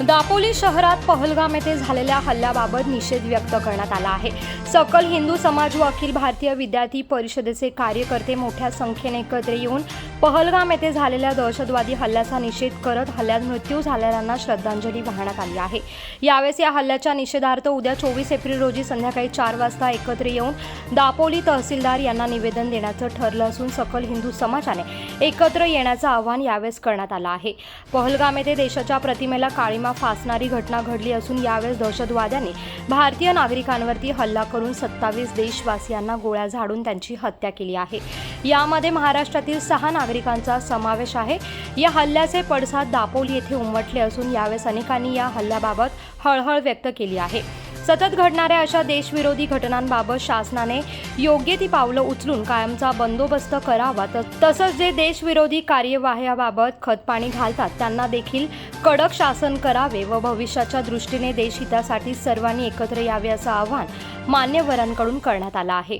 दापोली शहरात पहलगाम येथे झालेल्या हल्ल्याबाबत निषेध व्यक्त करण्यात आला आहे. सकल हिंदू समाज व अखिल भारतीय विद्यार्थी परिषदेचे कार्यकर्ते मोठ्या संख्येने एकत्र येऊन पहलगाम येथे झालेल्या दहशतवादी हल्ल्याचा निषेध करत हल्ल्यात मृत्यू झालेल्यांना श्रद्धांजली वाहण्यात आली आहे. यावेळेस या हल्ल्याच्या निषेधार्थ उद्या चोवीस एप्रिल रोजी संध्याकाळी चार वाजता एकत्र येऊन दापोली तहसीलदार यांना निवेदन देण्याचं ठरलं असून सकल हिंदू समाजाने एकत्र येण्याचं आवाहन यावेळेस करण्यात आलं आहे. पहलगाम येथे देशाच्या प्रतिमेला काळीमा फासणारी घटना घडली असून यावेळेस दहशतवाद्यांनी भारतीय नागरिकांवरती हल्ला करून सत्तावीस देशवासियांना गोळ्या झाडून त्यांची हत्या केली आहे. यामध्ये महाराष्ट्रातील सहा नागरिक नागरिकांचा समावेश आहे. या हल्ल्याचे पडसाद दापोली येथे उमटले असून यावेळेस अनेकांनी या हल्ल्याबाबत हळहळ व्यक्त केली आहे. सतत घडणाऱ्या अशा देशविरोधी घटनांबाबत शासनाने योग्य ती पावलं उचलून कायमचा बंदोबस्त करावा. तसंच जे देशविरोधी कार्यवाह्याबाबत खतपाणी घालतात त्यांना देखील कडक शासन करावे व भविष्याच्या दृष्टीने देशहितासाठी सर्वांनी एकत्र यावे असं आवाहन मान्यवरांकडून करण्यात आलं आहे.